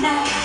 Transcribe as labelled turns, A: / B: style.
A: 날